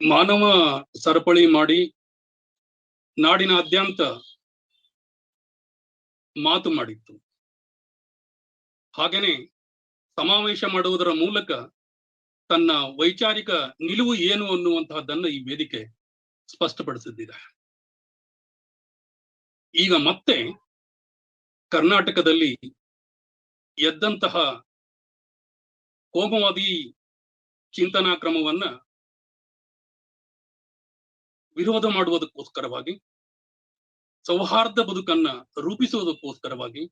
ಮಾನವ ಸರಪಳಿ ಮಾಡಿ ನಾಡಿನಾದ್ಯಂತ ಮಾತು ಮಾಡಿತ್ತು. ಹಾಗೇನೆ ಸಮಾವೇಶ ಮಾಡುವುದರ ಮೂಲಕ ತನ್ನ ವೈಚಾರಿಕ ನಿಲುವು ಏನು ಅನ್ನುವಂತಹದ್ದನ್ನು ಈ ವೇದಿಕೆ ಸ್ಪಷ್ಟಪಡಿಸಿದ್ದಿದೆ. ಈಗ ಮತ್ತೆ ಕರ್ನಾಟಕದಲ್ಲಿ ಎದ್ದಂತಹ ಕೋಮವಾದಿ ಚಿಂತನಾ ಕ್ರಮವನ್ನ ವಿರೋಧ ಮಾಡುವುದಕ್ಕೋಸ್ಕರವಾಗಿ, ಸೌಹಾರ್ದ ಬದುಕನ್ನ ರೂಪಿಸುವುದಕ್ಕೋಸ್ಕರವಾಗಿ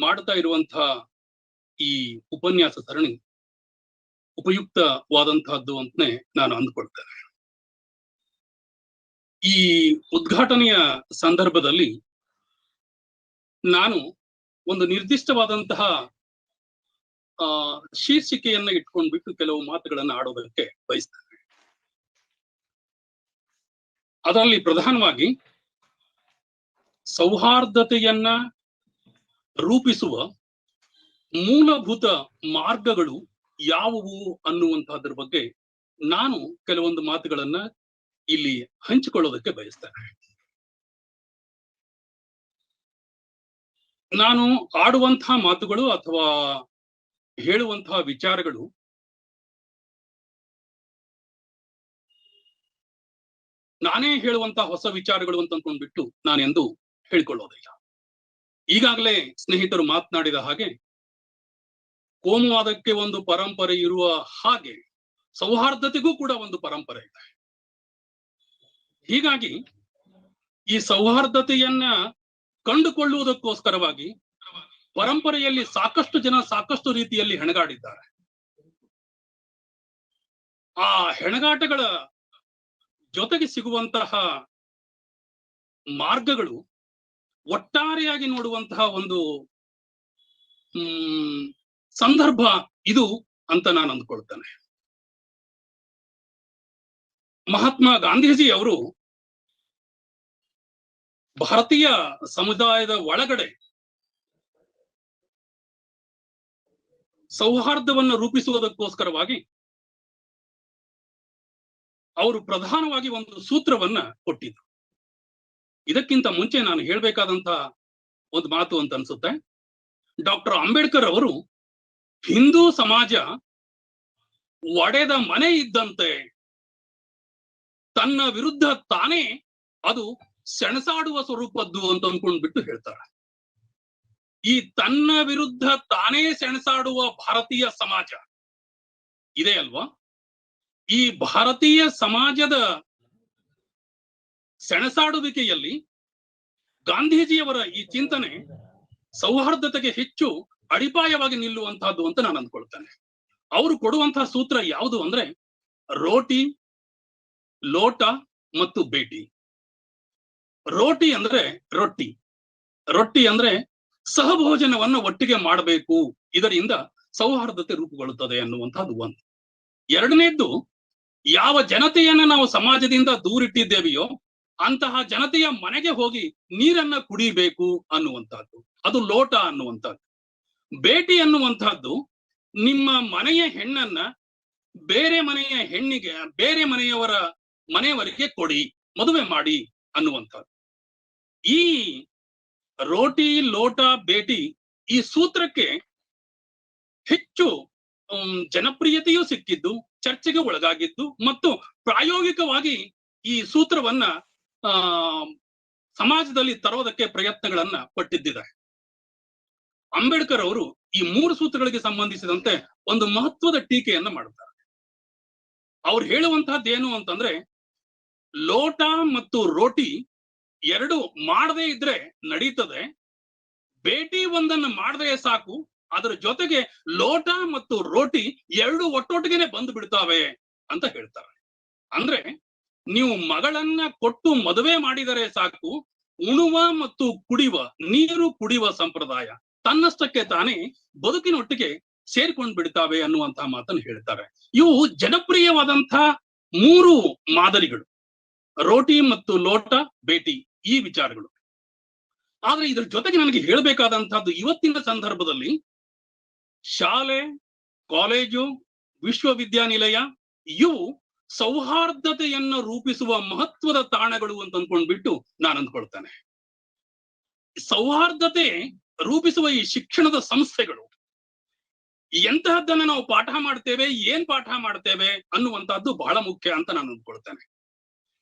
ಮಾಡ್ತಾ ಇರುವಂತಹ ಈ ಉಪನ್ಯಾಸ ಸರಣಿ ಉಪಯುಕ್ತವಾದಂತಹದ್ದು ಅಂತಲೇ ನಾನು ಅಂದ್ಕೊಳ್ತೇನೆ. ಈ ಉದ್ಘಾಟನೆಯ ಸಂದರ್ಭದಲ್ಲಿ ನಾನು ಒಂದು ನಿರ್ದಿಷ್ಟವಾದಂತಹ, ಆ, ಶೀರ್ಷಿಕೆಯನ್ನ ಇಟ್ಕೊಂಡ್ಬಿಟ್ಟು ಕೆಲವು ಮಾತುಗಳನ್ನ ಆಡೋದಕ್ಕೆ ಬಯಸ್ತೇನೆ. ಅದರಲ್ಲಿ ಪ್ರಧಾನವಾಗಿ ಸೌಹಾರ್ದತೆಯನ್ನ ರೂಪಿಸುವ ಮೂಲಭೂತ ಮಾರ್ಗಗಳು ಯಾವುವು ಅನ್ನುವಂತಹದ್ರ ಬಗ್ಗೆ ನಾನು ಕೆಲವೊಂದು ಮಾತುಗಳನ್ನ ಇಲ್ಲಿ ಹಂಚಿಕೊಳ್ಳೋದಕ್ಕೆ ಬಯಸ್ತೇನೆ. ನಾನು ಆಡುವಂತಹ ಮಾತುಗಳು ಅಥವಾ ಹೇಳುವಂತಹ ವಿಚಾರಗಳು ನಾನೇ ಹೇಳುವಂತಹ ಹೊಸ ವಿಚಾರಗಳು ಅಂತ ಅಂದ್ಕೊಂಡ್ಬಿಟ್ಟು ನಾನೆಂದು ಹೇಳ್ಕೊಳ್ಳೋದಿಲ್ಲ. ಈಗಾಗಲೇ ಸ್ನೇಹಿತರು ಮಾತನಾಡಿದ ಹಾಗೆ ಕೋಮುವಾದಕ್ಕೆ ಒಂದು ಪರಂಪರೆ ಇರುವ ಹಾಗೆ ಸೌಹಾರ್ದತೆಗೂ ಕೂಡ ಒಂದು ಪರಂಪರೆ ಇದೆ. ಹೀಗಾಗಿ ಈ ಸೌಹಾರ್ದತೆಯನ್ನ ಕಂಡುಕೊಳ್ಳುವುದಕ್ಕೋಸ್ಕರವಾಗಿ ಪರಂಪರೆಯಲ್ಲಿ ಸಾಕಷ್ಟು ಜನ ಸಾಕಷ್ಟು ರೀತಿಯಲ್ಲಿ ಹೆಣಗಾಡಿದ್ದಾರೆ. ಆ ಹೆಣಗಾಟಗಳ ಜೊತೆಗೆ ಸಿಗುವಂತಹ ಮಾರ್ಗಗಳು ಒಟ್ಟಾರೆಯಾಗಿ ನೋಡುವಂತಹ ಒಂದು ಸಂದರ್ಭ ಇದು ಅಂತ ನಾನು ಅಂದ್ಕೊಳ್ತೇನೆ. ಮಹಾತ್ಮ ಗಾಂಧೀಜಿ ಅವರು ಭಾರತೀಯ ಸಮುದಾಯದ ಒಳಗಡೆ ಸೌಹಾರ್ದವನ್ನು ರೂಪಿಸುವುದಕ್ಕೋಸ್ಕರವಾಗಿ ಅವರು ಪ್ರಧಾನವಾಗಿ ಒಂದು ಸೂತ್ರವನ್ನ ಕೊಟ್ಟಿದ್ರು. ಇದಕ್ಕಿಂತ ಮುಂಚೆ ನಾನು ಹೇಳ್ಬೇಕಾದಂತಹ ಒಂದು ಮಾತು ಅಂತ ಅನ್ಸುತ್ತೆ. ಡಾಕ್ಟರ್ ಅಂಬೇಡ್ಕರ್ ಅವರು ಹಿಂದೂ ಸಮಾಜ ಒಡೆದ ಮನೆ ಇದ್ದಂತೆ ತನ್ನ ವಿರುದ್ಧ ತಾನೇ ಅದು ಸೆಣಸಾಡುವ ಸ್ವರೂಪದ್ದು ಅಂತ ಅಂದ್ಕೊಂಡ್ಬಿಟ್ಟು ಹೇಳ್ತಾರೆ. ಈ ತನ್ನ ವಿರುದ್ಧ ತಾನೇ ಸೆಣಸಾಡುವ ಭಾರತೀಯ ಸಮಾಜ ಇದೆ ಅಲ್ವಾ? ಈ ಭಾರತೀಯ ಸಮಾಜದ ಸೆಣಸಾಡುವಿಕೆಯಲ್ಲಿ ಗಾಂಧೀಜಿಯವರ ಈ ಚಿಂತನೆ ಸೌಹಾರ್ದತೆಗೆ ಹೆಚ್ಚು ಅಡಿಪಾಯವಾಗಿ ನಿಲ್ಲುವಂತಹದ್ದು ಅಂತ ನಾನು ಅಂದ್ಕೊಳ್ತೇನೆ. ಅವರು ಕೊಡುವಂತಹ ಸೂತ್ರ ಯಾವುದು ಅಂದ್ರೆ ರೋಟಿ, ಲೋಟ ಮತ್ತು ಬೇಟಿ. ರೋಟಿ ಅಂದ್ರೆ ರೊಟ್ಟಿ. ರೊಟ್ಟಿ ಅಂದ್ರೆ ಸಹಭೋಜನವನ್ನ ಒಟ್ಟಿಗೆ ಮಾಡಬೇಕು. ಇದರಿಂದ ಸೌಹಾರ್ದತೆ ರೂಪುಗೊಳ್ಳುತ್ತದೆ ಅನ್ನುವಂತಹದ್ದು ಒಂದು. ಎರಡನೇದ್ದು ಯಾವ ಜನತೆಯನ್ನ ನಾವು ಸಮಾಜದಿಂದ ದೂರಿಟ್ಟಿದ್ದೇವೆಯೋ ಅಂತಹ ಜನತೆಯ ಮನೆಗೆ ಹೋಗಿ ನೀರನ್ನ ಕುಡಿಬೇಕು ಅನ್ನುವಂತಹದ್ದು ಅದು ಲೋಟ ಅನ್ನುವಂಥದ್ದು. ಭೇಟಿ ಅನ್ನುವಂತಹದ್ದು ನಿಮ್ಮ ಮನೆಯ ಹೆಣ್ಣನ್ನ ಬೇರೆ ಮನೆಯ ಹೆಣ್ಣಿಗೆ, ಬೇರೆ ಮನೆಯವರ ಮನೆಯವರಿಗೆ ಕೊಡಿ, ಮದುವೆ ಮಾಡಿ ಅನ್ನುವಂಥದ್ದು. ಈ ರೋಟಿ, ಲೋಟ ಭೇಟಿ ಈ ಸೂತ್ರಕ್ಕೆ ಹೆಚ್ಚು ಜನಪ್ರಿಯತೆಯೂ ಸಿಕ್ಕಿದ್ದು ಚರ್ಚೆಗೆ ಒಳಗಾಗಿದ್ದು ಮತ್ತು ಪ್ರಾಯೋಗಿಕವಾಗಿ ಈ ಸೂತ್ರವನ್ನ ಸಮಾಜದಲ್ಲಿ ತರೋದಕ್ಕೆ ಪ್ರಯತ್ನಗಳನ್ನ ಪಟ್ಟಿದ್ದಿದ್ದಾರೆ. ಅಂಬೇಡ್ಕರ್ ಅವರು ಈ ಮೂರು ಸೂತ್ರಗಳಿಗೆ ಸಂಬಂಧಿಸಿದಂತೆ ಒಂದು ಮಹತ್ವದ ಟೀಕೆಯನ್ನ ಮಾಡುತ್ತಾರೆ. ಅವ್ರು ಹೇಳುವಂತಹದ್ದೇನು ಅಂತಂದ್ರೆ, ಲೋಟ ಮತ್ತು ರೋಟಿ ಎರಡು ಮಾಡದೇ ಇದ್ರೆ ನಡೀತದೆ ಭೇಟಿ ಒಂದನ್ನ ಮಾಡದೆ ಸಾಕು ಅದರ ಜೊತೆಗೆ ಲೋಟ ಮತ್ತು ರೋಟಿ ಎರಡು ಒಟ್ಟೊಟ್ಟಿಗೆನೆ ಬಂದು ಬಿಡ್ತಾವೆ ಅಂತ ಹೇಳ್ತಾರೆ. ಅಂದ್ರೆ ನೀವು ಮಗಳನ್ನ ಕೊಟ್ಟು ಮದುವೆ ಮಾಡಿದರೆ ಸಾಕು, ಉಣುವ ಮತ್ತು ಕುಡಿಯುವ ನೀರು ಕುಡಿಯುವ ಸಂಪ್ರದಾಯ ತನ್ನಷ್ಟಕ್ಕೆ ತಾನೇ ಬದುಕಿನೊಟ್ಟಿಗೆ ಸೇರ್ಕೊಂಡು ಬಿಡ್ತಾವೆ ಅನ್ನುವಂತಹ ಮಾತನ್ನು ಹೇಳ್ತಾರೆ. ಇವು ಜನಪ್ರಿಯವಾದಂತಹ ಮೂರು ಮಾದರಿಗಳು. ರೋಟಿ ಮತ್ತು ಲೋಟ ಭೇಟಿ ಈ ವಿಚಾರಗಳು. ಆದ್ರೆ ಇದ್ರ ಜೊತೆಗೆ ನನಗೆ ಹೇಳಬೇಕಾದಂತಹದ್ದು ಇವತ್ತಿನ ಸಂದರ್ಭದಲ್ಲಿ ಶಾಲೆ, ಕಾಲೇಜು, ವಿಶ್ವವಿದ್ಯಾನಿಲಯ ಇವು ಸೌಹಾರ್ದತೆಯನ್ನು ರೂಪಿಸುವ ಮಹತ್ವದ ತಾಣಗಳು ಅಂತ ಅಂದ್ಕೊಂಡ್ಬಿಟ್ಟು ನಾನು ಅಂದ್ಕೊಳ್ತೇನೆ. ಸೌಹಾರ್ದತೆ ರೂಪಿಸುವ ಈ ಶಿಕ್ಷಣದ ಸಂಸ್ಥೆಗಳು ಎಂತಹದ್ದನ್ನ ನಾವು ಪಾಠ ಮಾಡ್ತೇವೆ, ಏನ್ ಪಾಠ ಮಾಡ್ತೇವೆ ಅನ್ನುವಂತಹದ್ದು ಬಹಳ ಮುಖ್ಯ ಅಂತ ನಾನು ಅಂದ್ಕೊಳ್ತೇನೆ.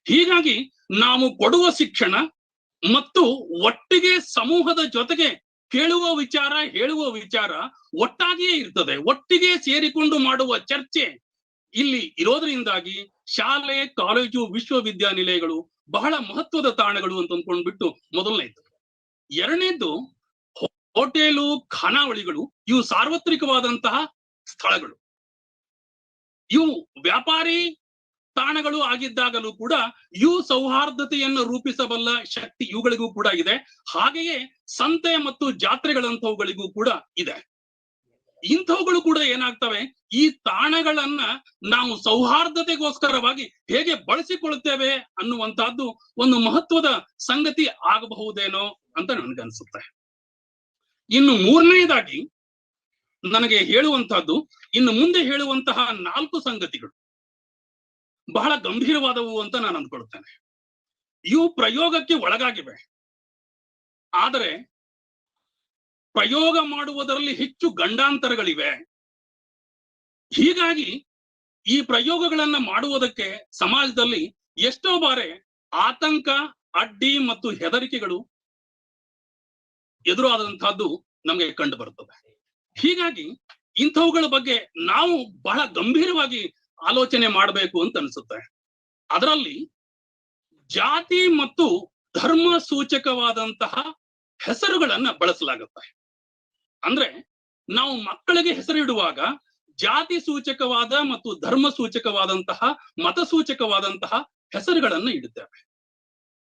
ಹೀಗಾಗಿ ನಾವು ಕೊಡುವ ಶಿಕ್ಷಣ ಮತ್ತು ಒಟ್ಟಿಗೆ ಸಮೂಹದ ಜೊತೆಗೆ ಕೇಳುವ ವಿಚಾರ, ಹೇಳುವ ವಿಚಾರ ಒಟ್ಟಾಗಿಯೇ ಇರ್ತದೆ. ಒಟ್ಟಿಗೆ ಸೇರಿಕೊಂಡು ಮಾಡುವ ಚರ್ಚೆ ಇಲ್ಲಿ ಇರೋದ್ರಿಂದಾಗಿ ಶಾಲೆ, ಕಾಲೇಜು, ವಿಶ್ವವಿದ್ಯಾನಿಲಯಗಳು ಬಹಳ ಮಹತ್ವದ ತಾಣಗಳು ಅಂತ ಅಂದ್ಕೊಂಡ್ಬಿಟ್ಟು ಮೊದಲನೇದು. ಎರಡನೇದ್ದು ಹೋಟೆಲು, ಖಾನಾವಳಿಗಳು ಇವು ಸಾರ್ವತ್ರಿಕವಾದಂತಹ ಸ್ಥಳಗಳು. ಇವು ವ್ಯಾಪಾರಿ ತಾಣಗಳು ಆಗಿದ್ದಾಗಲೂ ಕೂಡ ಯು ಸೌಹಾರ್ದತೆಯನ್ನು ರೂಪಿಸಬಲ್ಲ ಶಕ್ತಿ ಇವುಗಳಿಗೂ ಕೂಡ ಇದೆ. ಹಾಗೆಯೇ ಸಂತೆ ಮತ್ತು ಜಾತ್ರೆಗಳಂತವುಗಳಿಗೂ ಕೂಡ ಇದೆ. ಇಂಥವುಗಳು ಕೂಡ ಏನಾಗ್ತವೆ? ಈ ತಾಣಗಳನ್ನ ನಾವು ಸೌಹಾರ್ದತೆಗೋಸ್ಕರವಾಗಿ ಹೇಗೆ ಬಳಸಿಕೊಳ್ಳುತ್ತೇವೆ ಅನ್ನುವಂತಹದ್ದು ಒಂದು ಮಹತ್ವದ ಸಂಗತಿ ಆಗಬಹುದೇನೋ ಅಂತ ನನಗನ್ಸುತ್ತೆ. ಇನ್ನು ಮೂರನೆಯದಾಗಿ ನನಗೆ ಹೇಳುವಂತಹದ್ದು ಇನ್ನು ಮುಂದೆ ಹೇಳುವಂತಹ ನಾಲ್ಕು ಸಂಗತಿಗಳು. ಬಹಳ ಗಂಭೀರವಾದವು ಅಂತ ನಾನು ಅಂದ್ಕೊಳ್ತೇನೆ. ಇವು ಪ್ರಯೋಗಕ್ಕೆ ಒಳಗಾಗಿವೆ. ಆದರೆ ಪ್ರಯೋಗ ಮಾಡುವುದರಲ್ಲಿ ಹೆಚ್ಚು ಗಂಡಾಂತರಗಳಿವೆ. ಹೀಗಾಗಿ ಈ ಪ್ರಯೋಗಗಳನ್ನ ಮಾಡುವುದಕ್ಕೆ ಸಮಾಜದಲ್ಲಿ ಎಷ್ಟೋ ಬಾರಿ ಆತಂಕ, ಅಡ್ಡಿ ಮತ್ತು ಹೆದರಿಕೆಗಳು ಎದುರಾದಂತಹದ್ದು ನಮಗೆ ಕಂಡು ಬರ್ತದೆ ಹೀಗಾಗಿ ಇಂಥವುಗಳ ಬಗ್ಗೆ ನಾವು ಬಹಳ ಗಂಭೀರವಾಗಿ ಆಲೋಚನೆ ಮಾಡಬೇಕು ಅಂತ ಅನ್ಸುತ್ತೆ. ಅದರಲ್ಲಿ ಜಾತಿ ಮತ್ತು ಧರ್ಮ ಸೂಚಕವಾದಂತಹ ಹೆಸರುಗಳನ್ನ ಬಳಸಲಾಗುತ್ತೆ. ಅಂದ್ರೆ ನಾವು ಮಕ್ಕಳಿಗೆ ಹೆಸರಿಡುವಾಗ ಜಾತಿ ಸೂಚಕವಾದ ಮತ್ತು ಧರ್ಮ ಸೂಚಕವಾದಂತಹ, ಮತ ಸೂಚಕವಾದಂತಹ ಹೆಸರುಗಳನ್ನ ಇಡುತ್ತೇವೆ.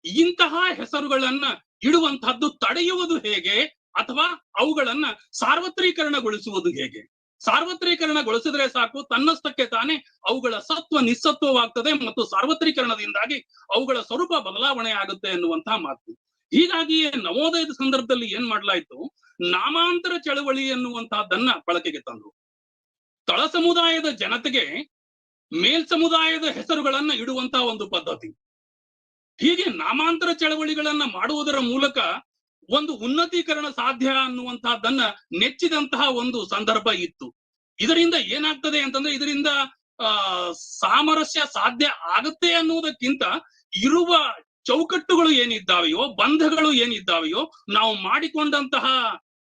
ಇಂತಹ ಹೆಸರುಗಳನ್ನ ಇಡುವಂತಹದ್ದು ತಡೆಯುವುದು ಹೇಗೆ ಅಥವಾ ಅವುಗಳನ್ನ ಸಾರ್ವತ್ರೀಕರಣಗೊಳಿಸುವುದು ಹೇಗೆ? ಸಾರ್ವತ್ರೀಕರಣಗೊಳಿಸಿದ್ರೆ ಸಾಕು, ತನ್ನಷ್ಟಕ್ಕೆ ತಾನೇ ಅವುಗಳ ಸತ್ವ ನಿಸ್ಸತ್ವವಾಗ್ತದೆ ಮತ್ತು ಸಾರ್ವತ್ರೀಕರಣದಿಂದಾಗಿ ಅವುಗಳ ಸ್ವರೂಪ ಬದಲಾವಣೆ ಆಗುತ್ತೆ ಎನ್ನುವಂತಹ ಮಾತು. ಹೀಗಾಗಿಯೇ ನವೋದಯದ ಸಂದರ್ಭದಲ್ಲಿ ಏನ್ ಮಾಡ್ಲಾಯ್ತು? ನಾಮಾಂತರ ಚಳವಳಿ ಎನ್ನುವಂತಹದ್ದನ್ನ ಬಳಕೆಗೆ ತಂದ್ರು. ತಳ ಸಮುದಾಯದ ಜನತೆಗೆ ಮೇಲ್ ಸಮುದಾಯದ ಹೆಸರುಗಳನ್ನ ಇಡುವಂತಹ ಒಂದು ಪದ್ಧತಿ. ಹೀಗೆ ನಾಮಾಂತರ ಚಳವಳಿಗಳನ್ನ ಮಾಡುವುದರ ಮೂಲಕ ಒಂದು ಉನ್ನತೀಕರಣ ಸಾಧ್ಯ ಅನ್ನುವಂತಹದ್ದನ್ನ ನೆಚ್ಚಿದಂತಹ ಒಂದು ಸಂದರ್ಭ ಇತ್ತು. ಇದರಿಂದ ಏನಾಗ್ತದೆ ಅಂತಂದ್ರೆ ಇದರಿಂದ, ಆ, ಸಾಮರಸ್ಯ ಸಾಧ್ಯ ಆಗುತ್ತೆ ಅನ್ನುವುದಕ್ಕಿಂತ ಇರುವ ಚೌಕಟ್ಟುಗಳು ಏನಿದ್ದಾವೆಯೋ, ಬಂಧಗಳು ಏನಿದ್ದಾವೆಯೋ, ನಾವು ಮಾಡಿಕೊಂಡಂತಹ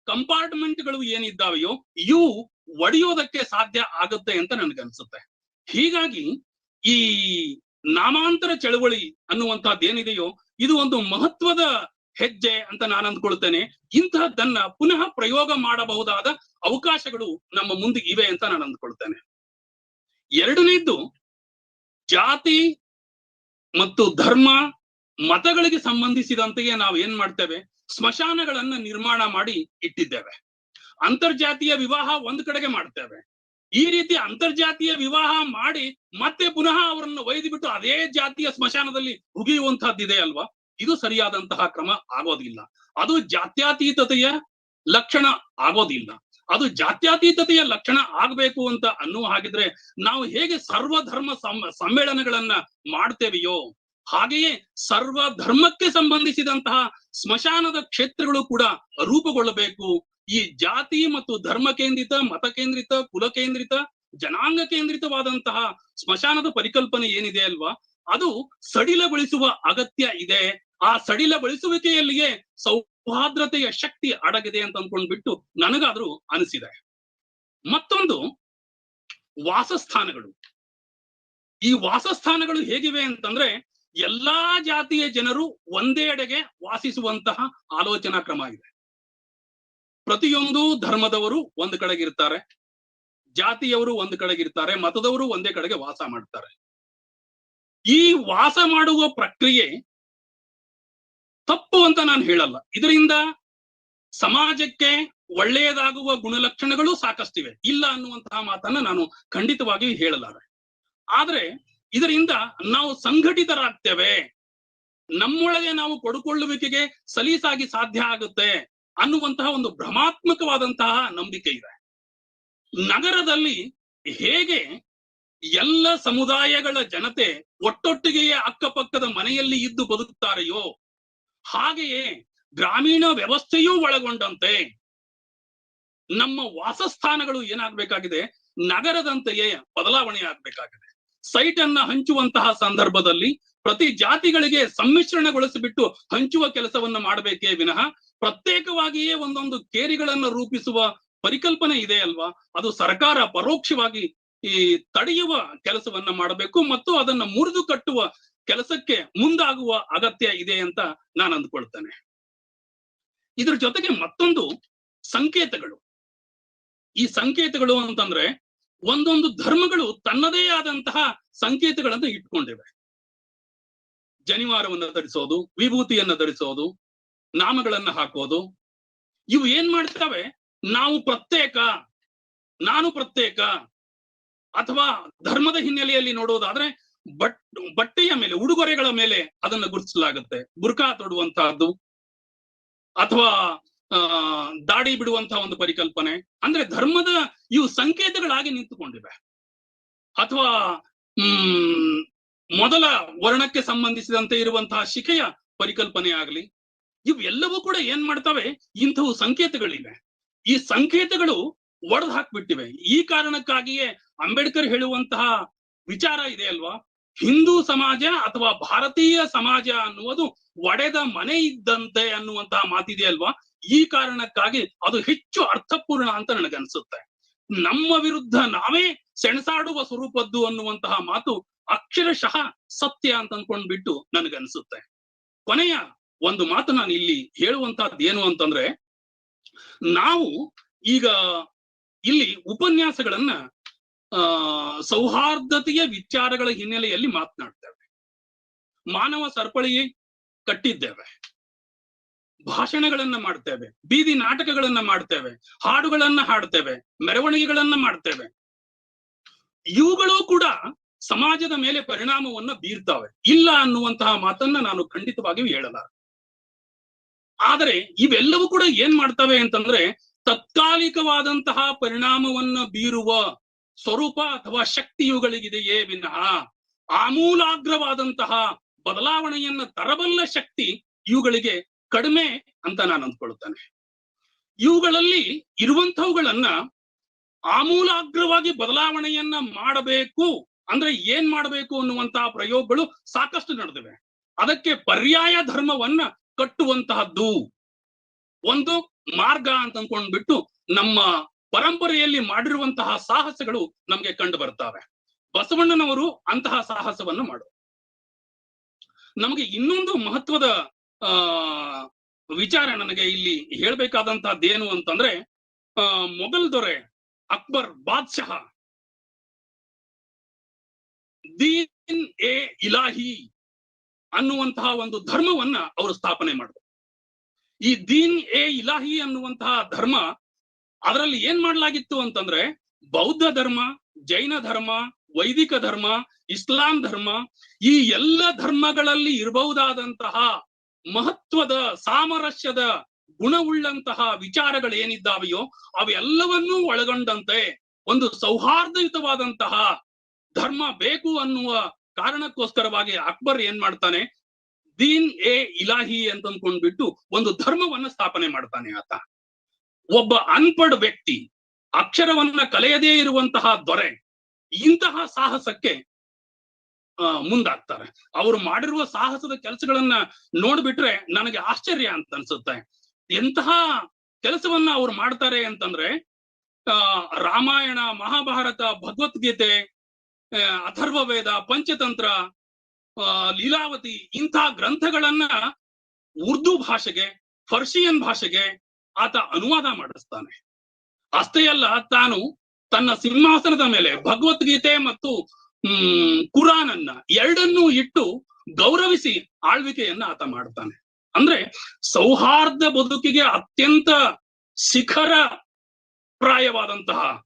ಕಂಪಾರ್ಟ್ಮೆಂಟ್ಗಳು ಏನಿದ್ದಾವೆಯೋ, ಇವು ಒಡೆಯೋದಕ್ಕೆ ಸಾಧ್ಯ ಆಗುತ್ತೆ ಅಂತ ನನಗನ್ಸುತ್ತೆ. ಹೀಗಾಗಿ ಈ ನಾಮಾಂತರ ಚಳವಳಿ ಅನ್ನುವಂತಹದ್ದು ಏನಿದೆಯೋ ಇದು ಒಂದು ಮಹತ್ವದ ಹೆಜ್ಜೆ ಅಂತ ನಾನು ಅಂದ್ಕೊಳ್ತೇನೆ. ಇಂತಹದ್ದನ್ನ ಪುನಃ ಪ್ರಯೋಗ ಮಾಡಬಹುದಾದ ಅವಕಾಶಗಳು ನಮ್ಮ ಮುಂದೆ ಇವೆ ಅಂತ ನಾನು ಅಂದ್ಕೊಳ್ತೇನೆ. ಎರಡನೇದ್ದು, ಜಾತಿ ಮತ್ತು ಧರ್ಮ ಮತಗಳಿಗೆ ಸಂಬಂಧಿಸಿದಂತೆಯೇ ನಾವು ಏನ್ ಮಾಡ್ತೇವೆ? ಸ್ಮಶಾನಗಳನ್ನ ನಿರ್ಮಾಣ ಮಾಡಿ ಇಟ್ಟಿದ್ದೇವೆ. ಅಂತರ್ಜಾತಿಯ ವಿವಾಹ ಒಂದ್ ಕಡೆಗೆ ಮಾಡ್ತೇವೆ. ಈ ರೀತಿ ಅಂತರ್ಜಾತಿಯ ವಿವಾಹ ಮಾಡಿ ಮತ್ತೆ ಪುನಃ ಅವರನ್ನು ಒಯ್ದು ಬಿಟ್ಟು ಅದೇ ಜಾತಿಯ ಸ್ಮಶಾನದಲ್ಲಿ ಹುಗಿಯುವಂತಹದ್ದಿದೆ ಅಲ್ವಾ? ಇದು ಸರಿಯಾದಂತಹ ಕ್ರಮ ಆಗೋದಿಲ್ಲ. ಅದು ಜಾತ್ಯತೀತತೆಯ ಲಕ್ಷಣ ಆಗೋದಿಲ್ಲ. ಅದು ಜಾತ್ಯಾತೀತತೆಯ ಲಕ್ಷಣ ಆಗ್ಬೇಕು ಅಂತ ಅನ್ನುವ ಹಾಗಿದ್ರೆ ನಾವು ಹೇಗೆ ಸರ್ವಧರ್ಮ ಸಮ್ಮೇಳನಗಳನ್ನ ಮಾಡ್ತೇವೆಯೋ, ಹಾಗೆಯೇ ಸರ್ವ ಧರ್ಮಕ್ಕೆ ಸಂಬಂಧಿಸಿದಂತಹ ಸ್ಮಶಾನದ ಕ್ಷೇತ್ರಗಳು ಕೂಡ ರೂಪುಗೊಳ್ಳಬೇಕು. ಈ ಜಾತಿ ಮತ್ತು ಧರ್ಮ ಕೇಂದ್ರಿತ, ಮತ ಕೇಂದ್ರಿತ, ಕುಲ ಕೇಂದ್ರಿತ, ಜನಾಂಗ ಕೇಂದ್ರಿತವಾದಂತಹ ಸ್ಮಶಾನದ ಪರಿಕಲ್ಪನೆ ಏನಿದೆ ಅಲ್ವಾ? ಅದು ಸಡಿಲಗೊಳಿಸುವ ಅಗತ್ಯ ಇದೆ. ಆ ಸಡಿಲಗೊಳಿಸುವಿಕೆಯಲ್ಲಿಯೇ ಸೌಹಾರ್ದತೆಯ ಶಕ್ತಿ ಅಡಗಿದೆ ಅಂತ ಅಂದ್ಕೊಂಡ್ಬಿಟ್ಟು ನನಗಾದ್ರೂ ಅನಿಸಿದೆ. ಮತ್ತೊಂದು ವಾಸಸ್ಥಾನಗಳು. ಈ ವಾಸಸ್ಥಾನಗಳು ಹೇಗಿವೆ ಅಂತಂದ್ರೆ ಎಲ್ಲಾ ಜಾತಿಯ ಜನರು ಒಂದೆಡೆಗೆ ವಾಸಿಸುವಂತಹ ಆಲೋಚನಾ ಕ್ರಮ ಇದೆ. ಪ್ರತಿಯೊಂದು ಧರ್ಮದವರು ಒಂದು ಕಡೆಗಿರ್ತಾರೆ ಜಾತಿಯವರು ಒಂದು ಕಡೆಗಿರ್ತಾರೆ ಮತದವರು ಒಂದೇ ಕಡೆಗೆ ವಾಸ ಮಾಡ್ತಾರೆ. ಈ ವಾಸ ಮಾಡುವ ಪ್ರಕ್ರಿಯೆ ತಪ್ಪು ಅಂತ ನಾನು ಹೇಳಲ್ಲ. ಇದರಿಂದ ಸಮಾಜಕ್ಕೆ ಒಳ್ಳೆಯದಾಗುವ ಗುಣಲಕ್ಷಣಗಳು ಸಾಕಷ್ಟಿವೆ ಇಲ್ಲ ಅನ್ನುವಂತಹ ಮಾತನ್ನ ನಾನು ಖಂಡಿತವಾಗಿ ಹೇಳಲಾರೆ. ಆದ್ರೆ ಇದರಿಂದ ನಾವು ಸಂಘಟಿತರಾಗ್ತೇವೆ. ನಮ್ಮೊಳಗೆ ನಾವು ಕೊಡುಕೊಳ್ಳುವಿಕೆಗೆ ಸಲೀಸಾಗಿ ಸಾಧ್ಯ ಆಗುತ್ತೆ ಅನ್ನುವಂತಹ ಒಂದು ಭ್ರಮಾತ್ಮಕವಾದಂತಹ ನಂಬಿಕೆ ಇದೆ. ನಗರದಲ್ಲಿ ಹೇಗೆ ಎಲ್ಲ ಸಮುದಾಯಗಳ ಜನತೆ ಒಟ್ಟೊಟ್ಟಿಗೆಯೇ ಅಕ್ಕಪಕ್ಕದ ಮನೆಯಲ್ಲಿ ಇದ್ದು ಬದುಕುತ್ತಾರೆಯೋ? ಹಾಗೆಯೇ ಗ್ರಾಮೀಣ ವ್ಯವಸ್ಥೆಯೂ ಒಳಗೊಂಡಂತೆ. ನಮ್ಮ ವಾಸಸ್ಥಾನಗಳು ಏನಾಗಬೇಕಾಗಿದೆ? ನಗರದಂತೆಯೇ ಬದಲಾವಣೆ ಆಗ್ಬೇಕಾಗಿದೆ. ಸೈಟ್ ಅನ್ನ ಹಂಚುವಂತಹ ಸಂದರ್ಭದಲ್ಲಿ ಪ್ರತಿ ಜಾತಿಗಳಿಗೆ ಸಮ್ಮಿಶ್ರಣಗೊಳಿಸಿಬಿಟ್ಟು ಹಂಚುವ ಕೆಲಸವನ್ನ ಮಾಡಬೇಕೇ ವಿನಃ ಪ್ರತ್ಯೇಕವಾಗಿಯೇ ಒಂದೊಂದು ಕೇರಿಗಳನ್ನು ರೂಪಿಸುವ ಪರಿಕಲ್ಪನೆ ಇದೆ ಅಲ್ವಾ? ಅದು ಸರ್ಕಾರ ಪರೋಕ್ಷವಾಗಿ ಈ ತಡೆಯುವ ಕೆಲಸವನ್ನ ಮಾಡಬೇಕು ಮತ್ತು ಅದನ್ನ ಮುರಿದು ಕಟ್ಟುವ ಕೆಲಸಕ್ಕೆ ಮುಂದಾಗುವ ಅಗತ್ಯ ಇದೆ ಅಂತ ನಾನು ಅಂದ್ಕೊಳ್ತೇನೆ. ಇದ್ರ ಜೊತೆಗೆ ಮತ್ತೊಂದು ಸಂಕೇತಗಳು. ಈ ಸಂಕೇತಗಳು ಅಂತಂದ್ರೆ ಒಂದೊಂದು ಧರ್ಮಗಳು ತನ್ನದೇ ಆದಂತಹ ಸಂಕೇತಗಳನ್ನು ಇಟ್ಕೊಂಡಿವೆ. ಜನಿವಾರವನ್ನು ಧರಿಸೋದು, ವಿಭೂತಿಯನ್ನು ಧರಿಸೋದು, ನಾಮಗಳನ್ನ ಹಾಕೋದು. ಇವು ಏನ್ ಮಾಡ್ತವೆ? ನಾವು ಪ್ರತ್ಯೇಕ, ನಾನು ಪ್ರತ್ಯೇಕ ಅಥವಾ ಧರ್ಮದ ಹಿನ್ನೆಲೆಯಲ್ಲಿ ನೋಡೋದಾದ್ರೆ ಬಟ್, ಬಟ್ಟೆಯ ಮೇಲೆ, ಉಡುಗೊರೆಗಳ ಮೇಲೆ ಅದನ್ನು ಗುರುತಿಸಲಾಗುತ್ತೆ. ಬುರ್ಕಾ ತೊಡುವಂತಹದ್ದು ಅಥವಾ, ಆ, ದಾಡಿ ಬಿಡುವಂತಹ ಒಂದು ಪರಿಕಲ್ಪನೆ. ಅಂದ್ರೆ ಧರ್ಮದ ಇವು ಸಂಕೇತಗಳಾಗಿ ನಿಂತುಕೊಂಡಿವೆ. ಅಥವಾ, ಹ್ಮ್, ಮೊದಲ ವರ್ಣಕ್ಕೆ ಸಂಬಂಧಿಸಿದಂತೆ ಇರುವಂತಹ ಶಿಖೆಯ ಪರಿಕಲ್ಪನೆ ಆಗಲಿ, ಇವೆಲ್ಲವೂ ಕೂಡ ಏನ್ ಮಾಡ್ತವೆ? ಇಂಥವು ಸಂಕೇತಗಳಿವೆ. ಈ ಸಂಕೇತಗಳು ಒಡೆದು ಹಾಕ್ಬಿಟ್ಟಿವೆ. ಈ ಕಾರಣಕ್ಕಾಗಿಯೇ ಅಂಬೇಡ್ಕರ್ ಹೇಳುವಂತಹ ವಿಚಾರ ಇದೆ ಅಲ್ವಾ? ಹಿಂದೂ ಸಮಾಜ ಅಥವಾ ಭಾರತೀಯ ಸಮಾಜ ಅನ್ನುವುದು ಒಡೆದ ಮನೆ ಇದ್ದಂತೆ ಅನ್ನುವಂತಹ ಮಾತಿದೆ ಅಲ್ವಾ? ಈ ಕಾರಣಕ್ಕಾಗಿ ಅದು ಹೆಚ್ಚು ಅರ್ಥಪೂರ್ಣ ಅಂತ ನನಗನ್ಸುತ್ತೆ. ನಮ್ಮ ವಿರುದ್ಧ ನಾವೇ ಸೆಣಸಾಡುವ ಸ್ವರೂಪದ್ದು ಅನ್ನುವಂತಹ ಮಾತು ಅಕ್ಷರಶಃ ಸತ್ಯ ಅಂತ ಅನ್ಕೊಂಡ್ಬಿಟ್ಟು ನನಗನ್ಸುತ್ತೆ. ಕೊನೆಯ ಒಂದು ಮಾತು ನಾನು ಇಲ್ಲಿ ಹೇಳುವಂತಹದ್ದು ಏನು ಅಂತಂದ್ರೆ, ನಾವು ಈಗ ಇಲ್ಲಿ ಉಪನ್ಯಾಸಗಳನ್ನ ಸೌಹಾರ್ದತೆಯ ವಿಚಾರಗಳ ಹಿನ್ನೆಲೆಯಲ್ಲಿ ಮಾತನಾಡ್ತೇವೆ. ಮಾನವ ಸರಪಳಿ ಕಟ್ಟಿದ್ದೇವೆ. ಭಾಷಣಗಳನ್ನ ಮಾಡ್ತೇವೆ. ಬೀದಿ ನಾಟಕಗಳನ್ನ ಮಾಡ್ತೇವೆ. ಹಾಡುಗಳನ್ನ ಹಾಡ್ತೇವೆ. ಮೆರವಣಿಗೆಗಳನ್ನ ಮಾಡ್ತೇವೆ. ಇವುಗಳು ಕೂಡ ಸಮಾಜದ ಮೇಲೆ ಪರಿಣಾಮವನ್ನ ಬೀರ್ತಾವೆ. ಇಲ್ಲ ಅನ್ನುವಂತಹ ಮಾತನ್ನ ನಾನು ಖಂಡಿತವಾಗಿಯೂ ಹೇಳಲಾರ ಆದರೆ ಇವೆಲ್ಲವೂ ಕೂಡ ಏನ್ ಮಾಡ್ತವೆ ಅಂತಂದ್ರೆ ತತ್ಕಾಲಿಕವಾದಂತಹ ಪರಿಣಾಮವನ್ನ ಬೀರುವ ಸ್ವರೂಪ ಅಥವಾ ಶಕ್ತಿ ಇವುಗಳಿಗಿದೆಯೇ ವಿನಃ ಆಮೂಲಾಗ್ರವಾದಂತಹ ಬದಲಾವಣೆಯನ್ನ ತರಬಲ್ಲ ಶಕ್ತಿ ಇವುಗಳಿಗೆ ಕಡಿಮೆ ಅಂತ ನಾನು ಅಂದ್ಕೊಳ್ತೇನೆ. ಇವುಗಳಲ್ಲಿ ಇರುವಂತವುಗಳನ್ನ ಆಮೂಲಾಗ್ರವಾಗಿ ಬದಲಾವಣೆಯನ್ನ ಮಾಡಬೇಕು ಅಂದ್ರೆ ಏನ್ ಮಾಡಬೇಕು ಅನ್ನುವಂತಹ ಪ್ರಯೋಗಗಳು ಸಾಕಷ್ಟು ನಡೆದಿವೆ. ಅದಕ್ಕೆ ಪರ್ಯಾಯ ಧರ್ಮವನ್ನ ಕಟ್ಟುವಂತಹದ್ದು ಒಂದು ಮಾರ್ಗ ಅಂತ ಅಂದ್ಕೊಂಡ್ಬಿಟ್ಟು ನಮ್ಮ ಪರಂಪರೆಯಲ್ಲಿ ಮಾಡಿರುವಂತಹ ಸಾಹಸಗಳು ನಮ್ಗೆ ಕಂಡು ಬರ್ತವೆ ಬಸವಣ್ಣನವರು ಅಂತಹ ಸಾಹಸವನ್ನು ಮಾಡು. ನಮಗೆ ಇನ್ನೊಂದು ಮಹತ್ವದ, ಆ, ವಿಚಾರ ನನಗೆ ಇಲ್ಲಿ ಹೇಳ್ಬೇಕಾದಂತಹದ್ದೇನು ಅಂತಂದ್ರೆ, ಆ, ಮೊಘಲ್ ದೊರೆ ಅಕ್ಬರ್ ಬಾದ್ಶಹ ದೀನ್ ಎ ಇಲಾಹಿ ಅನ್ನುವಂತಹ ಒಂದು ಧರ್ಮವನ್ನ ಅವರು ಸ್ಥಾಪನೆ ಮಾಡಿದ್ರು ಈ ದೀನ್ ಎ ಇಲಾಹಿ ಅನ್ನುವಂತಹ ಧರ್ಮ ಅದರಲ್ಲಿ ಏನ್ ಮಾಡ್ಲಾಗಿತ್ತು ಅಂತಂದ್ರೆ ಬೌದ್ಧ ಧರ್ಮ, ಜೈನ ಧರ್ಮ, ವೈದಿಕ ಧರ್ಮ, ಇಸ್ಲಾಂ ಧರ್ಮ ಈ ಎಲ್ಲ ಧರ್ಮಗಳಲ್ಲಿ ಇರಬಹುದಾದಂತಹ ಮಹತ್ವದ, ಸಾಮರಸ್ಯದ, ಗುಣವುಳ್ಳಂತಹ ವಿಚಾರಗಳು ಏನಿದ್ದಾವೆಯೋ ಅವೆಲ್ಲವನ್ನೂ ಒಳಗೊಂಡಂತೆ ಒಂದು ಸೌಹಾರ್ದಯುತವಾದಂತಹ ಧರ್ಮ ಬೇಕು ಅನ್ನುವ ಕಾರಣಕ್ಕೋಸ್ಕರವಾಗಿ ಅಕ್ಬರ್ ಏನ್ ಮಾಡ್ತಾನೆ ದೀನ್ ಎ ಇಲಾಹಿ ಅಂತ ಅಂದ್ಕೊಂಡ್ಬಿಟ್ಟು ಒಂದು ಧರ್ಮವನ್ನ ಸ್ಥಾಪನೆ ಮಾಡ್ತಾನೆ ಆತ. ಒಬ್ಬ ಅನ್ಪಡ್ ವ್ಯಕ್ತಿ ಅಕ್ಷರವನ್ನ ಕಲೆಯದೇ ಇರುವಂತಹ ದೊರೆ ಇಂತಹ ಸಾಹಸಕ್ಕೆ ಮುಂದಾಗ್ತಾರೆ. ಅವರು ಮಾಡಿರುವ ಸಾಹಸದ ಕೆಲಸಗಳನ್ನ ನೋಡ್ಬಿಟ್ರೆ ನನಗೆ ಆಶ್ಚರ್ಯ ಅಂತ ಅನ್ಸುತ್ತೆ. ಎಂತಹ ಕೆಲಸವನ್ನ ಅವ್ರು ಮಾಡ್ತಾರೆ ಅಂತಂದ್ರೆ ರಾಮಾಯಣ, ಮಹಾಭಾರತ, ಭಗವದ್ಗೀತೆ ಅಥರ್ವ ವೇದ ಪಂಚತಂತ್ರ ಲೀಲಾವತಿ ಇಂಥ ಗ್ರಂಥಗಳನ್ನ ಉರ್ದು ಭಾಷೆಗೆ ಪರ್ಷಿಯನ್ ಭಾಷೆಗೆ ಆತ ಅನುವಾದ ಮಾಡಿಸ್ತಾನೆ. ಅಷ್ಟೇ ಅಲ್ಲ, ತಾನು ತನ್ನ ಸಿಂಹಾಸನದ ಮೇಲೆ ಭಗವದ್ಗೀತೆ ಮತ್ತು, ಹ್ಮ್ ಕುರಾನ್ ಅನ್ನ ಎರಡನ್ನೂ ಇಟ್ಟು ಗೌರವಿಸಿ ಆಳ್ವಿಕೆಯನ್ನ ಆತ ಮಾಡ್ತಾನೆ. ಅಂದ್ರೆ ಸೌಹಾರ್ದ ಬದುಕಿಗೆ ಅತ್ಯಂತ ಶಿಖರ ಪ್ರಾಯವಾದಂತಹ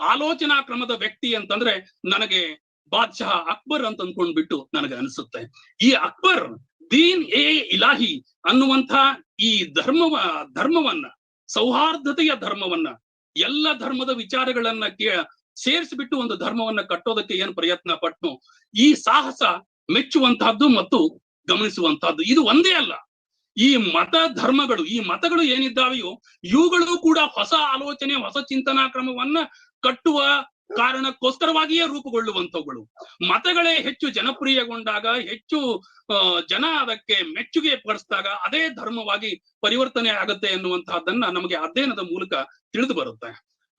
ಆಲೋಚನಾ ಕ್ರಮದ ವ್ಯಕ್ತಿ ಅಂತಂದ್ರೆ ನನಗೆ ಬಾದ್ಶಾಹ ಅಕ್ಬರ್ ಅಂತ ಅಂದ್ಕೊಂಡ್ಬಿಟ್ಟು ನನಗೆ ಅನಿಸುತ್ತೆ ಈ ಅಕ್ಬರ್ ದೀನ್ ಎ ಇಲಾಹಿ ಅನ್ನುವಂಥ ಈ ಧರ್ಮವ, ಧರ್ಮವನ್ನ, ಸೌಹಾರ್ದತೆಯ ಧರ್ಮವನ್ನ, ಎಲ್ಲ ಧರ್ಮದ ವಿಚಾರಗಳನ್ನ ಕೇ, ಸೇರಿಸಿಬಿಟ್ಟು ಒಂದು ಧರ್ಮವನ್ನ ಕಟ್ಟೋದಕ್ಕೆ ಏನ್ ಪ್ರಯತ್ನ ಪಟ್ಟನು ಈ ಸಾಹಸ ಮೆಚ್ಚುವಂತಹದ್ದು ಮತ್ತು ಗಮನಿಸುವಂತಹದ್ದು ಇದು ಒಂದೇ ಅಲ್ಲ. ಈ ಮತ ಧರ್ಮಗಳು, ಈ ಮತಗಳು ಏನಿದ್ದಾವೆಯೋ, ಇವುಗಳು ಕೂಡ ಹೊಸ ಆಲೋಚನೆ, ಹೊಸ ಚಿಂತನಾ ಕ್ರಮವನ್ನ ಕಟ್ಟುವ ಕಾರಣಕ್ಕೋಸ್ಕರವಾಗಿಯೇ ರೂಪುಗೊಳ್ಳುವಂತವುಗಳು ಮತಗಳೇ ಹೆಚ್ಚು ಜನಪ್ರಿಯಗೊಂಡಾಗ, ಹೆಚ್ಚು ಜನ ಅದಕ್ಕೆ ಮೆಚ್ಚುಗೆ ಪಡಿಸಿದಾಗ ಅದೇ ಧರ್ಮವಾಗಿ ಪರಿವರ್ತನೆ ಆಗುತ್ತೆ ಎನ್ನುವಂತಹದ್ದನ್ನ ನಮಗೆ ಅಧ್ಯಯನದ ಮೂಲಕ ತಿಳಿದು ಬರುತ್ತೆ.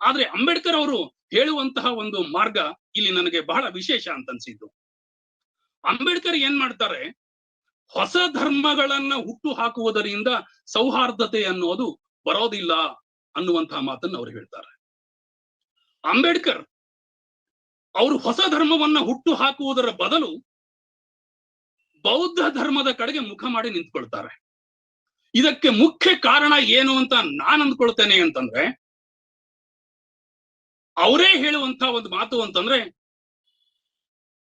ಆದ್ರೆ ಅಂಬೇಡ್ಕರ್ ಅವರು ಹೇಳುವಂತಹ ಒಂದು ಮಾರ್ಗ ಇಲ್ಲಿ ನನಗೆ ಬಹಳ ವಿಶೇಷ ಅಂತ ಅನ್ಸಿದ್ದು ಅಂಬೇಡ್ಕರ್ ಏನ್ ಮಾಡ್ತಾರೆ? ಹೊಸ ಧರ್ಮಗಳನ್ನ ಹುಟ್ಟು ಹಾಕುವುದರಿಂದ ಸೌಹಾರ್ದತೆ ಅನ್ನೋದು ಬರೋದಿಲ್ಲ ಅನ್ನುವಂತಹ ಮಾತನ್ನು ಅವರು ಹೇಳ್ತಾರೆ. ಅಂಬೇಡ್ಕರ್ ಅವರು ಹೊಸ ಧರ್ಮವನ್ನ ಹುಟ್ಟು ಹಾಕುವುದರ ಬದಲು ಬೌದ್ಧ ಧರ್ಮದ ಕಡೆಗೆ ಮುಖ ಮಾಡಿ ನಿಂತ್ಕೊಳ್ತಾರೆ. ಇದಕ್ಕೆ ಮುಖ್ಯ ಕಾರಣ ಏನು ಅಂತ ನಾನ್ ಅಂದ್ಕೊಳ್ತೇನೆ ಅಂತಂದ್ರೆ, ಅವರೇ ಹೇಳುವಂತ ಒಂದು ಮಾತು ಅಂತಂದ್ರೆ,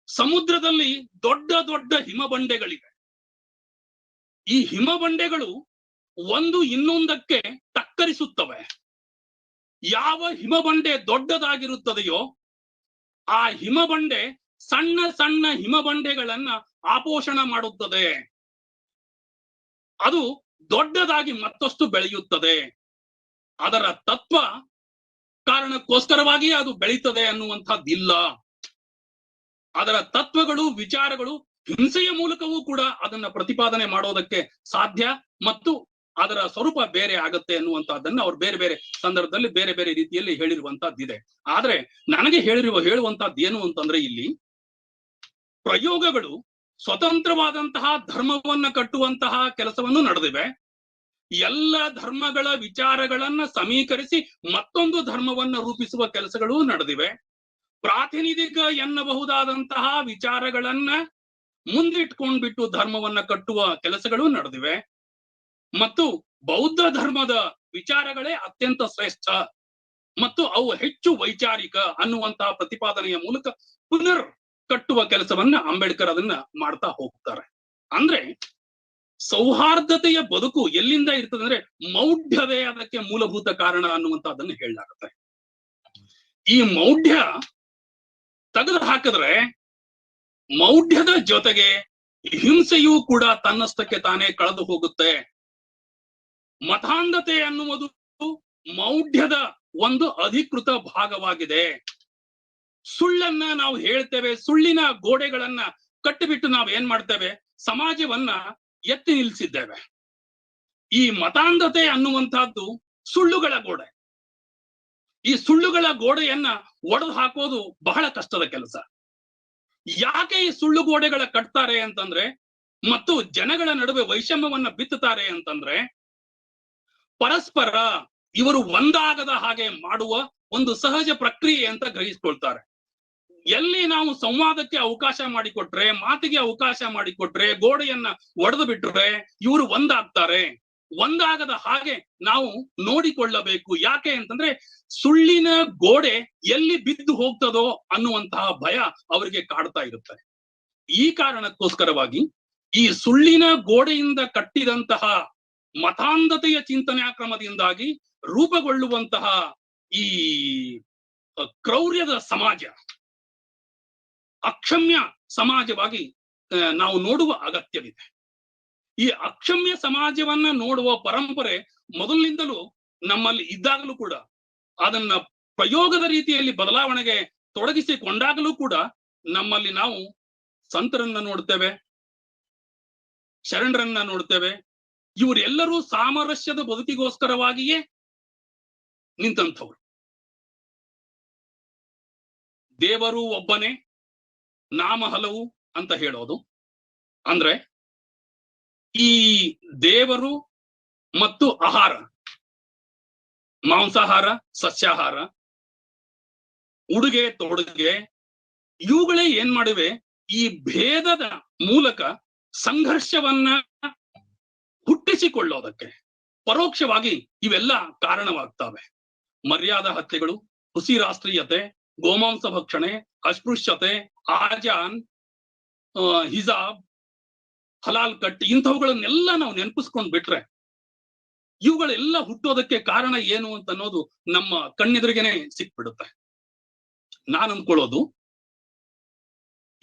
ಸಮುದ್ರದಲ್ಲಿ ದೊಡ್ಡ ದೊಡ್ಡ ಹಿಮಬಂಡೆಗಳಿವೆ. ಈ ಹಿಮಬಂಡೆಗಳು ಒಂದು ಇನ್ನೊಂದಕ್ಕೆ ಟಕ್ಕರಿಸುತ್ತವೆ. ಯಾವ ಹಿಮಬಂಡೆ ದೊಡ್ಡದಾಗಿರುತ್ತದೆಯೋ ಆ ಹಿಮಬಂಡೆ ಸಣ್ಣ ಸಣ್ಣ ಹಿಮಬಂಡೆಗಳನ್ನ ಆಪೋಷಣ ಮಾಡುತ್ತದೆ. ಅದು ದೊಡ್ಡದಾಗಿ ಮತ್ತಷ್ಟು ಬೆಳೆಯುತ್ತದೆ. ಅದರ ತತ್ವ ಕಾರಣಕ್ಕೋಸ್ಕರವಾಗಿಯೇ ಅದು ಬೆಳೀತದೆ ಅನ್ನುವಂಥದ್ದಿಲ್ಲ. ಅದರ ತತ್ವಗಳು, ವಿಚಾರಗಳು ಹಿಂಸೆಯ ಮೂಲಕವೂ ಕೂಡ ಅದನ್ನ ಪ್ರತಿಪಾದನೆ ಮಾಡೋದಕ್ಕೆ ಸಾಧ್ಯ ಮತ್ತು ಅದರ ಸ್ವರೂಪ ಬೇರೆ ಆಗತ್ತೆ ಅನ್ನುವಂತಹದ್ದನ್ನ ಅವ್ರು ಬೇರೆ ಬೇರೆ ಸಂದರ್ಭದಲ್ಲಿ ಬೇರೆ ಬೇರೆ ರೀತಿಯಲ್ಲಿ ಹೇಳಿರುವಂತಹದ್ದಿದೆ. ಆದ್ರೆ ನನಗೆ ಹೇಳಿರುವ, ಹೇಳುವಂತಹದ್ದು ಏನು ಅಂತಂದ್ರೆ ಇಲ್ಲಿ ಪ್ರಯೋಗಗಳು ಸ್ವತಂತ್ರವಾದಂತಹ ಧರ್ಮವನ್ನ ಕಟ್ಟುವಂತಹ ಕೆಲಸವನ್ನು ನಡೆದಿವೆ. ಎಲ್ಲ ಧರ್ಮಗಳ ವಿಚಾರಗಳನ್ನ ಸಮೀಕರಿಸಿ ಮತ್ತೊಂದು ಧರ್ಮವನ್ನ ರೂಪಿಸುವ ಕೆಲಸಗಳು ನಡೆದಿವೆ. ಪ್ರಾತಿನಿಧಿಕ ಎನ್ನಬಹುದಾದಂತಹ ವಿಚಾರಗಳನ್ನ ಮುಂದಿಟ್ಕೊಂಡ್ಬಿಟ್ಟು ಧರ್ಮವನ್ನ ಕಟ್ಟುವ ಕೆಲಸಗಳು ನಡೆದಿವೆ. ಮತ್ತು ಬೌದ್ಧ ಧರ್ಮದ ವಿಚಾರಗಳೇ ಅತ್ಯಂತ ಶ್ರೇಷ್ಠ. ಮತ್ತು ಅವು ಹೆಚ್ಚು ವೈಚಾರಿಕ ಅನ್ನುವಂತಹ ಪ್ರತಿಪಾದನೆಯ ಮೂಲಕ ಪುನರ್ ಕಟ್ಟುವ ಕೆಲಸವನ್ನ ಅಂಬೇಡ್ಕರ್ ಅದನ್ನ ಮಾಡ್ತಾ ಹೋಗ್ತಾರೆ. ಅಂದ್ರೆ ಸೌಹಾರ್ದತೆಯ ಬದುಕು ಎಲ್ಲಿಂದ ಇರ್ತದೆ ಅಂದ್ರೆ ಮೌಢ್ಯವೇ ಅದಕ್ಕೆ ಮೂಲಭೂತ ಕಾರಣ ಅನ್ನುವಂತಹದ್ದನ್ನು ಹೇಳಲಾಗುತ್ತೆ. ಈ ಮೌಢ್ಯ ತೆಗೆದು ಹಾಕಿದ್ರೆ ಮೌಢ್ಯದ ಜೊತೆಗೆ ಹಿಂಸೆಯೂ ಕೂಡ ತನ್ನಷ್ಟಕ್ಕೆ ತಾನೇ ಕಳೆದು ಹೋಗುತ್ತೆ. ಮತಾಂಧತೆ ಅನ್ನುವುದು ಮೌಢ್ಯದ ಒಂದು ಅಧಿಕೃತ ಭಾಗವಾಗಿದೆ. ಸುಳ್ಳನ್ನ ನಾವು ಹೇಳ್ತೇವೆ, ಸುಳ್ಳಿನ ಗೋಡೆಗಳನ್ನ ಕಟ್ಟಿಬಿಟ್ಟು ನಾವು ಏನ್ ಮಾಡ್ತೇವೆ, ಸಮಾಜವನ್ನ ಎತ್ತಿ ನಿಲ್ಲಿಸಿದ್ದೇವೆ ಈ ಮತಾಂಧತೆ ಅನ್ನುವಂತಹದ್ದು ಸುಳ್ಳುಗಳ ಗೋಡೆ. ಈ ಸುಳ್ಳುಗಳ ಗೋಡೆಯನ್ನ ಒಡೆದು ಹಾಕೋದು ಬಹಳ ಕಷ್ಟದ ಕೆಲಸ. ಯಾಕೆ ಈ ಸುಳ್ಳು ಗೋಡೆಗಳ ಕಟ್ತಾರೆ ಅಂತಂದ್ರೆ, ಮತ್ತು ಜನಗಳ ನಡುವೆ ವೈಷಮ್ಯವನ್ನ ಬಿತ್ತುತ್ತಾರೆ ಅಂತಂದ್ರೆ ಪರಸ್ಪರ ಇವರು ಒಂದಾಗದ ಹಾಗೆ ಮಾಡುವ ಒಂದು ಸಹಜ ಪ್ರಕ್ರಿಯೆ ಅಂತ ಗ್ರಹಿಸ್ಕೊಳ್ತಾರೆ. ಎಲ್ಲಿ ನಾವು ಸಂವಾದಕ್ಕೆ ಅವಕಾಶ ಮಾಡಿಕೊಟ್ರೆ, ಮಾತಿಗೆ ಅವಕಾಶ ಮಾಡಿಕೊಟ್ರೆ, ಗೋಡೆಯನ್ನ ಒಡೆದು ಬಿಟ್ರೆ ಇವರು ಒಂದಾಗ್ತಾರೆ. ಒಂದಾಗದ ಹಾಗೆ ನಾವು ನೋಡಿಕೊಳ್ಳಬೇಕು. ಯಾಕೆ ಅಂತಂದ್ರೆ ಸುಳ್ಳಿನ ಗೋಡೆ ಎಲ್ಲಿ ಬಿದ್ದು ಹೋಗ್ತದೋ ಅನ್ನುವಂತಹ ಭಯ ಅವರಿಗೆ ಕಾಡ್ತಾ ಇರುತ್ತೆ. ಈ ಕಾರಣಕ್ಕೋಸ್ಕರವಾಗಿ ಈ ಸುಳ್ಳಿನ ಗೋಡೆಯಿಂದ ಕಟ್ಟಿದಂತಹ ಮತಾಂಧತೆಯ ಚಿಂತನೆಯ ಕ್ರಮದಿಂದಾಗಿ ರೂಪುಗೊಳ್ಳುವಂತಹ ಈ ಕ್ರೌರ್ಯದ ಸಮಾಜ, ಅಕ್ಷಮ್ಯ ಸಮಾಜವಾಗಿ ನಾವು ನೋಡುವ ಅಗತ್ಯವಿದೆ. ಈ ಅಕ್ಷಮ್ಯ ಸಮಾಜವನ್ನ ನೋಡುವ ಪರಂಪರೆ ಮೊದಲಿನಿಂದಲೂ ನಮ್ಮಲ್ಲಿ ಇದ್ದಾಗಲೂ ಕೂಡ ಅದನ್ನ ಪ್ರಯೋಗದ ರೀತಿಯಲ್ಲಿ ಬದಲಾವಣೆಗೆ ತೊಡಗಿಸಿಕೊಂಡಾಗಲೂ ಕೂಡ ನಮ್ಮಲ್ಲಿ ನಾವು ಸಂತರನ್ನ ನೋಡ್ತೇವೆ, ಶರಣರನ್ನ ನೋಡ್ತೇವೆ ಇವರೆಲ್ಲರೂ ಸಾಮರಸ್ಯದ ಬದುಕಿಗೋಸ್ಕರವಾಗಿಯೇ ನಿಂತಂಥವ್ರು. ದೇವರು ಒಬ್ಬನೇ, ನಾಮ ಹಲವು ಅಂತ ಹೇಳೋದು. ಅಂದ್ರೆ ಈ ದೇವರು ಮತ್ತು ಆಹಾರ, ಮಾಂಸಾಹಾರ, ಸಸ್ಯಾಹಾರ, ಉಡುಗೆ, ತೊಡುಗೆ, ಇವುಗಳೇ ಏನ್ ಮಾಡಿವೆ? ಈ ಭೇದದ ಮೂಲಕ ಸಂಘರ್ಷವನ್ನ ಹುಟ್ಟಿಸಿಕೊಳ್ಳೋದಕ್ಕೆ ಪರೋಕ್ಷವಾಗಿ ಇವೆಲ್ಲ ಕಾರಣವಾಗ್ತವೆ. ಮರ್ಯಾದ ಹತ್ಯೆಗಳು ಹುಸಿ ರಾಷ್ಟ್ರೀಯತೆ ಗೋಮಾಂಸ ಭಕ್ಷಣೆ, ಅಸ್ಪೃಶ್ಯತೆ, ಆಜಾನ್ ಹಿಜಾಬ್, ಹಲಾಲ್ ಕಟ್ ಇಂಥವುಗಳನ್ನೆಲ್ಲ ನಾವು ನೆನಪಿಸ್ಕೊಂಡ್ ಬಿಟ್ರೆ ಇವುಗಳೆಲ್ಲ ಹುಟ್ಟೋದಕ್ಕೆ ಕಾರಣ ಏನು ಅಂತ ಅನ್ನೋದು ನಮ್ಮ ಕಣ್ಣೆದುರಿಗೆನೆ ಸಿಕ್ಬಿಡುತ್ತೆ. ನಾನು ಅನ್ಕೊಳ್ಳೋದು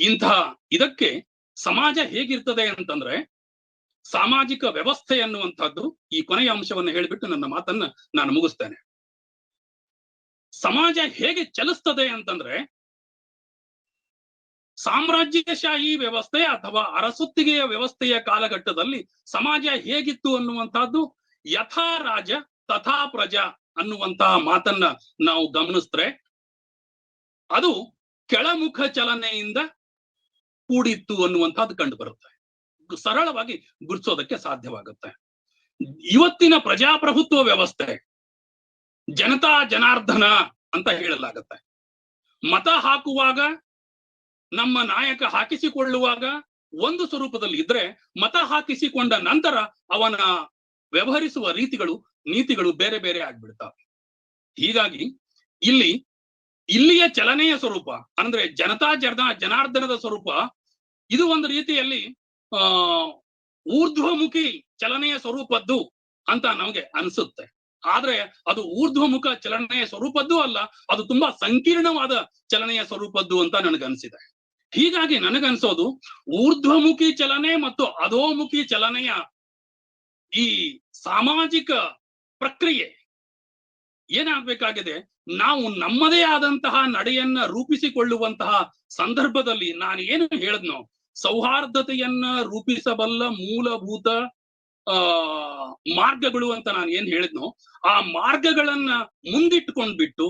ಇಂತಹ ಇದಕ್ಕೆ ಸಮಾಜ ಹೇಗಿರ್ತದೆ ಅಂತಂದ್ರೆ ಸಾಮಾಜಿಕ ವ್ಯವಸ್ಥೆ ಅನ್ನುವಂಥದ್ದು ಈ ಕೊನೆಯ ಅಂಶವನ್ನು ಹೇಳಿಬಿಟ್ಟು ನನ್ನ ಮಾತನ್ನ ನಾನು ಮುಗಿಸ್ತೇನೆ. ಸಮಾಜ ಹೇಗೆ ಚಲಿಸ್ತದೆ ಅಂತಂದ್ರೆ, ಸಾಮ್ರಾಜ್ಯಶಾಹಿ ವ್ಯವಸ್ಥೆ ಅಥವಾ ಅರಸುತ್ತಿಗೆಯ ವ್ಯವಸ್ಥೆಯ ಕಾಲಘಟ್ಟದಲ್ಲಿ ಸಮಾಜ ಹೇಗಿತ್ತು ಅನ್ನುವಂಥದ್ದು ಯಥಾ ರಾಜ ತಥಾ ಪ್ರಜಾ ಅನ್ನುವಂತಹ ಮಾತನ್ನ ನಾವು ಗಮನಿಸ್ತ್ರೆ ಅದು ಕೆಳಮುಖ ಚಲನೆಯಿಂದ ಕೂಡಿತ್ತು ಅನ್ನುವಂಥದ್ದು ಕಂಡು ಬರುತ್ತೆ. ಸರಳವಾಗಿ ಗುರುತಿಸೋದಕ್ಕೆ ಸಾಧ್ಯವಾಗುತ್ತೆ. ಇವತ್ತಿನ ಪ್ರಜಾಪ್ರಭುತ್ವ ವ್ಯವಸ್ಥೆ, ಜನತಾ ಜನಾರ್ದನ ಅಂತ ಹೇಳಲಾಗತ್ತೆ. ಮತ ಹಾಕುವಾಗ, ನಮ್ಮ ನಾಯಕ ಹಾಕಿಸಿಕೊಳ್ಳುವಾಗ ಒಂದು ಸ್ವರೂಪದಲ್ಲಿ ಇದ್ರೆ ಮತ ಹಾಕಿಸಿಕೊಂಡ ನಂತರ ಅವನ ವ್ಯವಹರಿಸುವ ರೀತಿಗಳು, ನೀತಿಗಳು ಬೇರೆ ಬೇರೆ ಆಗ್ಬಿಡ್ತಾವೆ. ಹೀಗಾಗಿ ಇಲ್ಲಿ, ಇಲ್ಲಿಯ ಚಲನೆಯ ಸ್ವರೂಪ, ಅಂದ್ರೆ ಜನತಾ ಜನ, ಜನಾರ್ದನದ ಸ್ವರೂಪ, ಇದು ಒಂದು ರೀತಿಯಲ್ಲಿ ಆ, ಊರ್ಧ್ವಮುಖಿ ಚಲನೆಯ ಸ್ವರೂಪದ್ದು ಅಂತ ನಮಗೆ ಅನ್ಸುತ್ತೆ. ಆದ್ರೆ ಅದು ಊರ್ಧ್ವಮುಖ ಚಲನೆಯ ಸ್ವರೂಪದ್ದು ಅಲ್ಲ, ಅದು ತುಂಬಾ ಸಂಕೀರ್ಣವಾದ ಚಲನೆಯ ಸ್ವರೂಪದ್ದು ಅಂತ ನನಗನ್ಸಿದೆ. ಹೀಗಾಗಿ ನನಗನ್ಸೋದು ಊರ್ಧ್ವಮುಖಿ ಚಲನೆ ಮತ್ತು ಅಧೋಮುಖಿ ಚಲನೆಯ ಈ ಸಾಮಾಜಿಕ ಪ್ರಕ್ರಿಯೆ ಏನಾಗ್ಬೇಕಾಗಿದೆ, ನಾವು ನಮ್ಮದೇ ಆದಂತಹ ನಡೆಯನ್ನ ರೂಪಿಸಿಕೊಳ್ಳುವಂತಹ ಸಂದರ್ಭದಲ್ಲಿ ನಾನು ಏನು ಹೇಳದ್ನೋ ಸೌಹಾರ್ದತೆಯನ್ನ ರೂಪಿಸಬಲ್ಲ ಮೂಲಭೂತ, ಆ, ಮಾರ್ಗಗಳು ಅಂತ ನಾನು ಏನ್ ಹೇಳಿದ್ನೋ, ಆ ಮಾರ್ಗಗಳನ್ನ ಮುಂದಿಟ್ಕೊಂಡ್ಬಿಟ್ಟು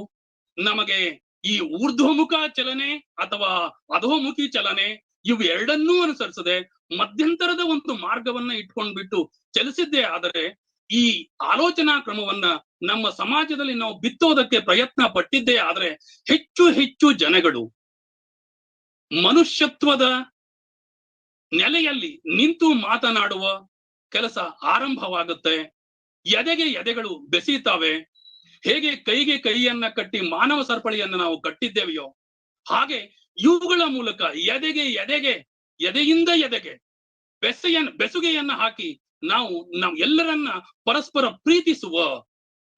ನಮಗೆ ಈ ಊರ್ಧ್ವಮುಖ ಚಲನೆ ಅಥವಾ ಅಧೋಮುಖಿ ಚಲನೆ ಇವು ಎರಡನ್ನೂ ಅನುಸರಿಸದೆ ಮಧ್ಯಂತರದ ಒಂದು ಮಾರ್ಗವನ್ನ ಇಟ್ಕೊಂಡ್ಬಿಟ್ಟು ಚಲಿಸಿದ್ದೇ ಆದರೆ ಈ ಆಲೋಚನಾ ಕ್ರಮವನ್ನ ನಮ್ಮ ಸಮಾಜದಲ್ಲಿ ನಾವು ಬಿತ್ತೋದಕ್ಕೆ ಪ್ರಯತ್ನ ಪಟ್ಟಿದ್ದೇ ಆದರೆ ಹೆಚ್ಚು ಹೆಚ್ಚು ಜನಗಳು ಮನುಷ್ಯತ್ವದ ನೆಲೆಯಲ್ಲಿ ನಿಂತು ಮಾತನಾಡುವ ಕೆಲಸ ಆರಂಭವಾಗುತ್ತೆ. ಎದೆಗೆ ಎದೆಗಳು ಬೆಸೀತಾವೆ, ಹೇಗೆ ಕೈಗೆ ಕೈಯನ್ನ ಕಟ್ಟಿ ಮಾನವ ಸರಪಳಿಯನ್ನ ನಾವು ಕಟ್ಟಿದ್ದೇವೆಯೋ, ಹಾಗೆ ಇವುಗಳ ಮೂಲಕ ಎದೆಗೆ ಎದೆಗೆ, ಎದೆಯಿಂದ ಎದೆಗೆ ಬೆಸೆಯನ್ನ ಬೆಸುಗೆಯನ್ನ ಹಾಕಿ ನಾವು ನಾವು ಎಲ್ಲರನ್ನ ಪರಸ್ಪರ ಪ್ರೀತಿಸುವ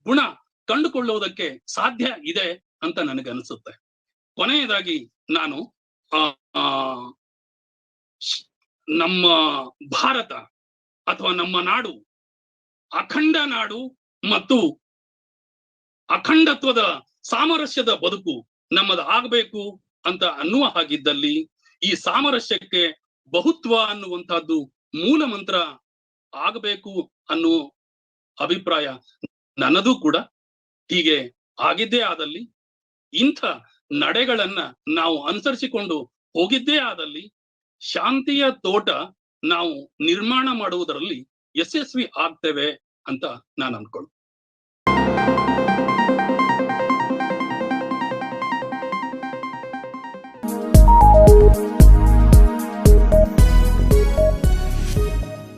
ಗುಣ ಕಂಡುಕೊಳ್ಳುವುದಕ್ಕೆ ಸಾಧ್ಯ ಇದೆ ಅಂತ ನನಗನ್ಸುತ್ತೆ. ಕೊನೆಯದಾಗಿ ನಾನು, ಆ ನಮ್ಮ ಭಾರತ ಅಥವಾ ನಮ್ಮ ನಾಡು, ಅಖಂಡ ನಾಡು ಮತ್ತು ಅಖಂಡತ್ವದ ಸಾಮರಸ್ಯದ ಬದುಕು ನಮ್ಮದು ಆಗ್ಬೇಕು ಅಂತ ಅನ್ನುವ ಹಾಗಿದ್ದಲ್ಲಿ ಈ ಸಾಮರಸ್ಯಕ್ಕೆ ಬಹುತ್ವ ಅನ್ನುವಂತಹದ್ದು ಮೂಲ ಮಂತ್ರ ಆಗಬೇಕು ಅನ್ನುವ ಅಭಿಪ್ರಾಯ ನನ್ನದು ಕೂಡ. ಹೀಗೆ ಆಗಿದ್ದೇ ಆದಲ್ಲಿ ಇಂಥ ನಡೆಗಳನ್ನ ನಾವು ಅನುಸರಿಸಿಕೊಂಡು ಹೋಗಿದ್ದೇ ಆದಲ್ಲಿ ಶಾಂತಿಯ ತೋಟ ನಾವು ನಿರ್ಮಾಣ ಮಾಡುವುದರಲ್ಲಿ ಯಶಸ್ವಿ ಆಗ್ತೇವೆ ಅಂತ ನಾನು ಅನ್ಕೊಳ್ಳಿ